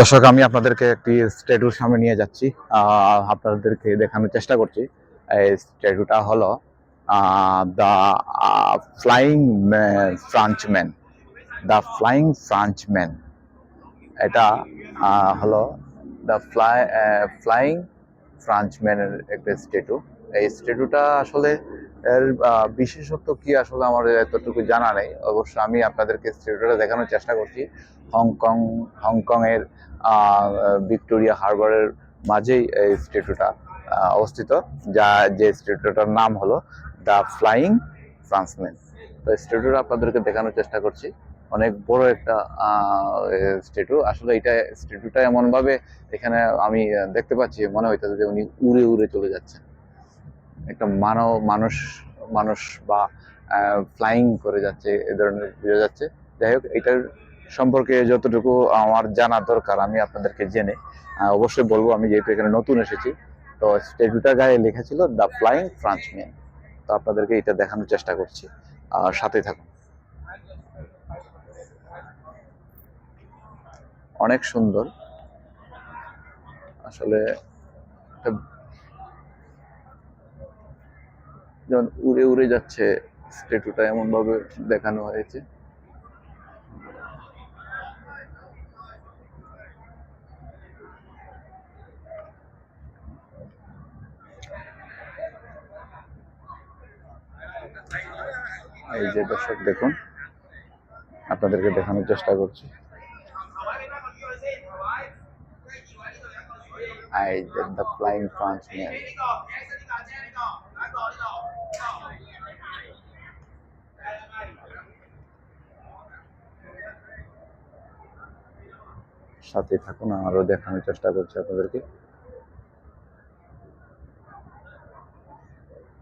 দর্শক, আমি আপনাদেরকে একটি স্ট্যাটুর সামনে নিয়ে যাচ্ছি। আপনাদেরকে দেখানোর চেষ্টা করছি। এই স্ট্যাটুটা হলো the flying Frenchman the flying Frenchman এটা হলো দ্য ফ্লাই ফ্লাইং ফ্রাঞ্চম্যানের একটা স্ট্যাটু এই স্ট্যাটুটা আসলে এর বিশেষত্ব কি আসলে আমার এতটুকু জানা নেই। অবশ্য আমি আপনাদেরকে স্ট্যাটুটা দেখানোর চেষ্টা করছি। হংকং হংকং এর ভিক্টোরিয়া হারবারের মাঝেই এই স্ট্যাটুটা অবস্থিত, যা, যে স্ট্যাটুটার নাম হলো দ্য ফ্লাইং ফ্রান্সম্যান। তো স্ট্যাটুটা আপনাদেরকে দেখানোর চেষ্টা করছি। অনেক বড় একটা স্ট্যাটু আসলে এটা স্ট্যাটুটা এমন ভাবে এখানে আমি দেখতে পাচ্ছি, মনে হইতেছে যে উনি উড়ে উড়ে চলে যাচ্ছেন। একটা মানব, মানুষ মানুষ বা ফ্লাইং করে যাচ্ছে, এ ধরনের বোঝা যাচ্ছে। যাই হোক, এটার সম্পর্কে যতটুকু আমার জানা দরকার, আমি আপনাদেরকে জেনে অবশ্যই বলব, আমি যেহেতু এখানে নতুন এসেছি, তো স্ট্যাটুটার গায়ে লেখা ছিল দ্য ফ্লাইং ফ্রান্সম্যান তো আপনাদেরকে এটা দেখানোর চেষ্টা করছি। আর সাথে থাকুন। অনেক সুন্দর। আসলে একটা যেমন উড়ে উড়ে যাচ্ছে স্ট্যাটুটা এমন ভাবে দেখানো হয়েছে। এই যে দর্শক, দেখুন। আপনাদেরকে দেখানোর চেষ্টা করছি। যে দ্য ফ্লাইং ফ্রান্সম্যান সাথে থাকুন আরও দেখানোর চেষ্টা করছি আপনাদেরকে।